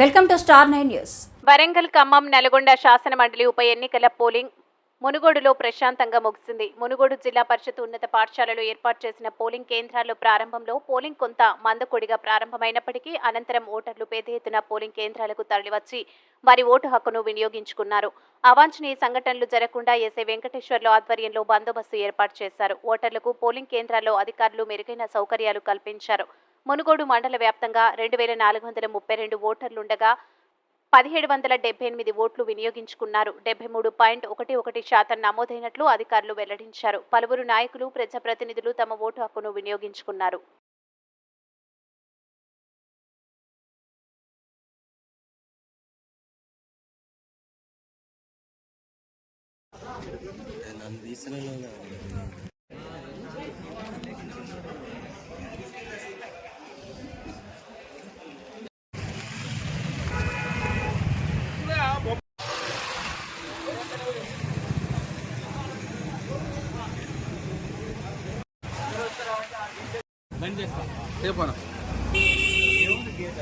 Welcome to star nine news. Warangal Khammam Nalgonda శాసన మండలి ఉప ఎన్నికల పోలింగ్ మునుగోడులో ప్రశాంతంగా ముగిసింది. మునుగోడు జిల్లా పరిషత్ ఉన్నత పాఠశాలలో ఏర్పాటు చేసిన పోలింగ్ కేంద్రాల్లో ప్రారంభంలో పోలింగ్ కొంత మందకొడిగా ప్రారంభమైనప్పటికీ అనంతరం ఓటర్లు పెద్ద ఎత్తున పోలింగ్ కేంద్రాలకు తరలివచ్చి వారి ఓటు హక్కును వినియోగించుకున్నారు. అవాంఛనీయ సంఘటనలు జరగకుండా ఎస్ఐ వెంకటేశ్వర్లు ఆధ్వర్యంలో బందోబస్తు ఏర్పాటు చేశారు. ఓటర్లకు పోలింగ్ కేంద్రాల్లో అధికారులు మెరుగైన సౌకర్యాలు కల్పించారు. మునుగోడు మండల వ్యాప్తంగా రెండు వేల నాలుగు వందల ముప్పై రెండు ఓటర్లుండగా పదిహేడు వందల డెబ్బై ఎనిమిది ఓట్లు వినియోగించుకున్నారు. డెబ్బై మూడు పాయింట్ ఒకటి ఒకటి శాతం నమోదైనట్లు అధికారులు వెల్లడించారు. పలువురు నాయకులు ప్రజాప్రతినిధులు తమ ఓటు హక్కును వినియోగించుకున్నారు. నన్ను తీసిన